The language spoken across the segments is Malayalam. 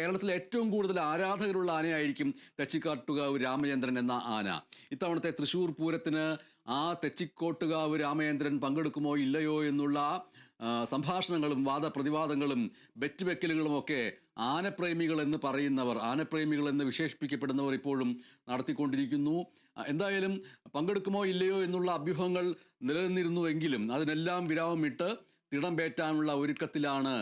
കേരളത്തിലെ ഏറ്റവും കൂടുതൽ ആരാധകരുള്ള ആനയായിരിക്കും തെച്ചിക്കാട്ടുകാവ് രാമചന്ദ്രൻ എന്ന ആന. ഇത്തവണത്തെ തൃശൂർ പൂരത്തിന് ആ തെച്ചിക്കോട്ടുകാവ് രാമചന്ദ്രൻ പങ്കെടുക്കുമോ ഇല്ലയോ എന്നുള്ള സംഭാഷണങ്ങളും വാദപ്രതിവാദങ്ങളും ബെറ്റ് വെക്കലുകളും ഒക്കെ ആനപ്രേമികൾ എന്ന് പറയുന്നവർ ആനപ്രേമികൾ എന്ന് വിശേഷിപ്പിക്കപ്പെടുന്നവർ ഇപ്പോഴും നടത്തിക്കൊണ്ടിരിക്കുന്നു. എന്തായാലും പങ്കെടുക്കുമോ ഇല്ലയോ എന്നുള്ള അഭ്യൂഹങ്ങൾ നിലനിന്നിരുന്നുവെങ്കിലും അതിനെല്ലാം വിരാമമിട്ട് തിടം പേറ്റാനുള്ള ഒരുക്കത്തിലാണ്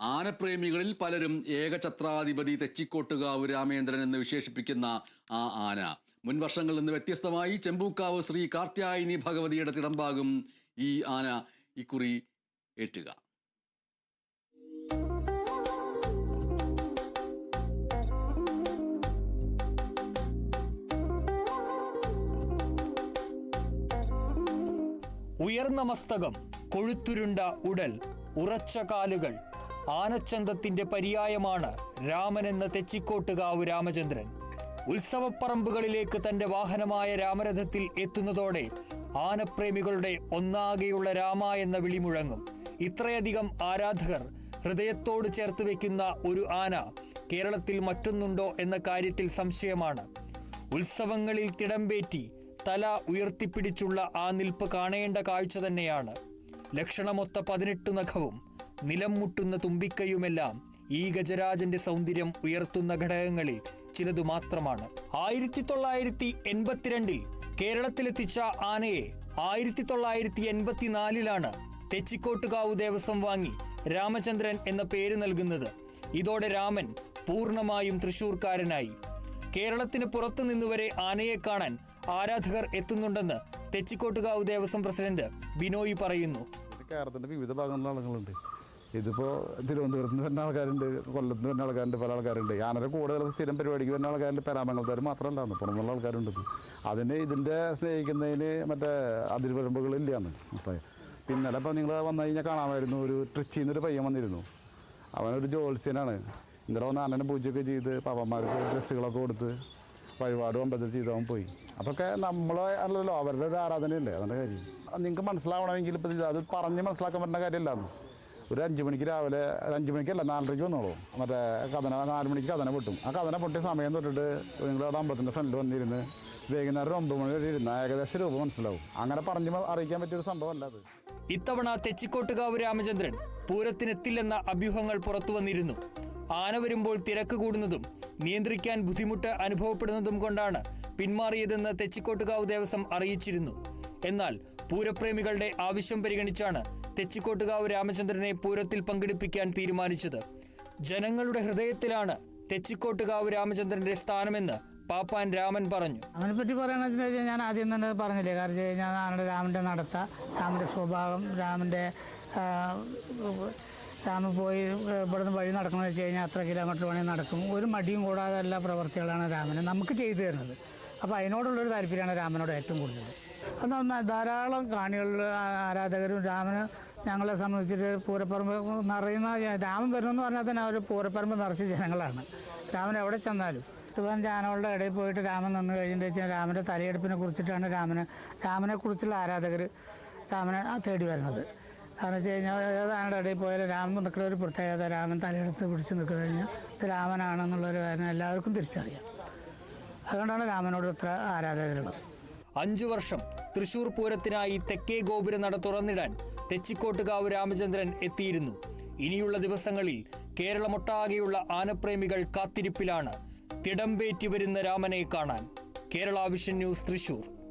ആനപ്രേമികളിൽ പലരും ഏകഛത്രാധിപതി തെച്ചിക്കോട്ടുകാവ് രാമേന്ദ്രൻ എന്ന് വിശേഷിപ്പിക്കുന്ന ആ ആന. മുൻ വർഷങ്ങളിൽ നിന്ന് വ്യത്യസ്തമായി ചെമ്പൂക്കാവ് ശ്രീ കാർത്യായനി ഭഗവതിയുടെ തിടമ്പാകും ഈ ആന ഇക്കുറി ഏറ്റുക. ഉയർന്ന മസ്തകം കൊഴുത്തുരുണ്ട ഉടൽ ഉറച്ച കാലുകൾ ആനച്ചന്തത്തിന്റെ പര്യായമാണ് രാമൻ എന്ന തെച്ചിക്കോട്ടുകാവ് രാമചന്ദ്രൻ. ഉത്സവപ്പറമ്പുകളിലേക്ക് തന്റെ വാഹനമായ രാമരഥത്തിൽ എത്തുന്നതോടെ ആനപ്രേമികളുടെ ഒന്നാകെയുള്ള രാമ എന്ന വിളി മുഴങ്ങും. ഇത്രയധികം ആരാധകർ ഹൃദയത്തോട് ചേർത്ത് വെക്കുന്ന ഒരു ആന കേരളത്തിൽ മറ്റൊന്നുണ്ടോ എന്ന കാര്യത്തിൽ സംശയമാണ്. ഉത്സവങ്ങളിൽ തിടമ്പേറ്റി തല ഉയർത്തിപ്പിടിച്ചുള്ള ആ നിൽപ്പ് കാണേണ്ട കാഴ്ച തന്നെയാണ്. ലക്ഷണമൊത്ത പതിനെട്ട് നഖവും നിലം മുട്ടുന്ന തുമ്പിക്കൈയുമെല്ലാം ഈ ഗജരാജന്റെ സൗന്ദര്യം ഉയർത്തുന്ന ഘടകങ്ങളിൽ ചിലതു മാത്രമാണ് ആയിരത്തി തൊള്ളായിരത്തി എൺപത്തിരണ്ടിൽ കേരളത്തിലെത്തിച്ച ആനയെ ആയിരത്തി തൊള്ളായിരത്തി എൺപത്തിനാലിലാണ് തെച്ചിക്കോട്ടുകാവ് ദേവസ്വം വാങ്ങി രാമചന്ദ്രൻ എന്ന പേര് നൽകുന്നത്. ഇതോടെ രാമൻ പൂർണമായും തൃശൂർക്കാരനായി. കേരളത്തിന് പുറത്തു നിന്നുവരെ ആനയെ കാണാൻ ആരാധകർ എത്തുന്നുണ്ടെന്ന് തെച്ചിക്കോട്ടുകാവ് ദേവസ്വം പ്രസിഡന്റ് ബിനോയ് പറയുന്നു. കേരളത്തിന്റെ വിവിധ ഭാഗങ്ങളിലുള്ള ആളുകളുണ്ട്. ഇതിപ്പോൾ തിരുവനന്തപുരത്ത് നിന്ന് വരുന്ന ആൾക്കാരുണ്ട് കൊല്ലത്ത് നിന്ന് വരുന്ന ആൾക്കാരുണ്ട് പല ആൾക്കാരുണ്ട്. ഞാനൊരു കൂടുതൽ സ്ഥിരം പരിപാടിക്ക് വരുന്ന ആൾക്കാരുണ്ട് പെരാമംഗലത്താർ മാത്രമല്ല പുറമുള്ള ആൾക്കാരുണ്ട് ഇത്. അതിന് ഇതിന്റെ സ്നേഹിക്കുന്നതിന് മറ്റേ അതിരുവരമ്പുകളില്ലാന്ന് മനസ്സിലായി? പിന്നെ ഇപ്പോൾ നിങ്ങൾ വന്നു കഴിഞ്ഞാൽ കാണാമായിരുന്നു. ഒരു ട്രിച്ചിൽ നിന്നൊരു പയ്യൻ വന്നിരുന്നു. അവനൊരു ജോത്സ്യനാണ്. ഇന്നലെ വന്ന് അന്നനെ പൂജയൊക്കെ ചെയ്ത് പാപ്പന്മാർക്ക് ഡ്രസ്സുകളൊക്കെ കൊടുത്ത് വഴിപാടും അമ്പലത്തിൽ ചെയ്തവൻ പോയി. അതൊക്കെ നമ്മളെ അല്ലല്ലോ അവരുടെ ഒരു ആരാധനയല്ലേ അതിന്റെ കാര്യം. നിങ്ങൾക്ക് മനസ്സിലാവണമെങ്കിൽ ഇപ്പം അത് പറഞ്ഞ് മനസ്സിലാക്കാൻ പറ്റുന്ന കാര്യമല്ലാന്ന്. ഒരു അഞ്ച് മണിക്ക് രാവിലെ ഒരു അഞ്ച് മണിക്കല്ല നാലരയ്ക്ക് വന്നോളൂ. മറ്റേ കഥന നാല് മണിക്ക് കഥന പൊട്ടും. ആ കഥന പൊട്ടിയ സമയം തൊട്ടിട്ട് നിങ്ങളവിടെ അമ്പലത്തിന്റെ ഫ്രണ്ടിൽ വന്നിരുന്ന് വൈകുന്നേരം ഒമ്പത് മണി വരെ ഇരുന്ന് ഏകദേശം രൂപ മനസ്സിലാവും. അങ്ങനെ പറഞ്ഞ് അറിയിക്കാൻ പറ്റിയൊരു സംഭവമല്ല അത്. ഇത്തവണ തെച്ചിക്കോട്ടുകാവ് രാമചന്ദ്രൻ പൂരത്തിനെത്തില്ലെന്ന അഭ്യൂഹങ്ങൾ പുറത്തു വന്നിരുന്നു. ആന വരുമ്പോൾ തിരക്ക് കൂടുന്നതും നിയന്ത്രിക്കാൻ ബുദ്ധിമുട്ട് അനുഭവപ്പെടുന്നതും കൊണ്ടാണ് പിന്മാറിയതെന്ന് തെച്ചിക്കോട്ടുകാവ് ദേവസ്വം അറിയിച്ചിരുന്നു. എന്നാൽ പൂരപ്രേമികളുടെ ആവശ്യം പരിഗണിച്ചാണ് തെച്ചിക്കോട്ടുകാവ് രാമചന്ദ്രനെ പൂരത്തിൽ പങ്കെടുപ്പിക്കാൻ തീരുമാനിച്ചത്. ജനങ്ങളുടെ ഹൃദയത്തിലാണ് തെച്ചിക്കോട്ടുകാവ് രാമചന്ദ്രന്റെ സ്ഥാനമെന്ന് പാപ്പാൻ രാമൻ പറഞ്ഞു. അവനെപ്പറ്റി പറയണമെന്ന് വെച്ച് ഞാൻ ആദ്യം തന്നെ പറഞ്ഞില്ലേ? കാരണം വെച്ച് കഴിഞ്ഞാൽ ആണ് രാമന്റെ നടത്ത രാമന്റെ സ്വഭാവം രാമന്റെ രാമൻ പോയി ഇവിടുന്ന് വഴി നടക്കണമെന്ന് വെച്ച് കഴിഞ്ഞാൽ അത്ര കിലോമീറ്റർ വേണമെങ്കിൽ നടക്കും. ഒരു മടിയും കൂടാതെ എല്ലാ പ്രവർത്തികളാണ് രാമന് നമുക്ക് ചെയ്തു തരുന്നത്. അപ്പോൾ അതിനോടുള്ളൊരു താല്പര്യമാണ് രാമനോട് ഏറ്റവും കൂടുതൽ. അതൊന്ന് ധാരാളം കാണികളിൽ ആരാധകരും രാമന് ഞങ്ങളെ സംബന്ധിച്ചിട്ട് പൂരപ്പറമ്പ് നിറയുന്ന രാമൻ വരുന്നെന്ന് പറഞ്ഞാൽ തന്നെ അവർ പൂരപ്പറമ്പ് നിറച്ച ജനങ്ങളാണ്. രാമൻ എവിടെ ചെന്നാലും പതിനഞ്ച് ജാനകളുടെ ഇടയിൽ പോയിട്ട് രാമൻ നിന്ന് കഴിഞ്ഞിട്ട് വെച്ചാൽ രാമന്റെ തലയെടുപ്പിനെ കുറിച്ചിട്ടാണ് രാമന് രാമനെ കുറിച്ചുള്ള ആരാധകർ രാമനെ തേടി വരുന്നത്. കാരണം വെച്ച് കഴിഞ്ഞാൽ ഏതാണ്ട് ഇടയിൽ പോയാലും രാമൻ നിൽക്കുന്ന ഒരു പ്രത്യേകത രാമൻ തലയെടുത്ത് പിടിച്ച് നിൽക്കുക കഴിഞ്ഞാൽ ഇത് രാമനാണെന്നുള്ളൊരു കാര്യം എല്ലാവർക്കും തിരിച്ചറിയാം. അതുകൊണ്ടാണ് രാമനോട് ഇത്ര ആരാധകരുള്ളത്. അഞ്ചു വർഷം തൃശൂർ പൂരത്തിനായി തെക്കേ ഗോപുര നട തുറന്നിടാൻ തെച്ചിക്കോട്ടുകാവ് രാമചന്ദ്രൻ എത്തിയിരുന്നു. ഇനിയുള്ള ദിവസങ്ങളിൽ കേരളമൊട്ടാകെയുള്ള ആനപ്രേമികൾ കാത്തിരിപ്പിലാണ്. തിടമ്പേറ്റി വരുന്ന രാമനെ കാണാൻ. Kerala vision news Thrissur.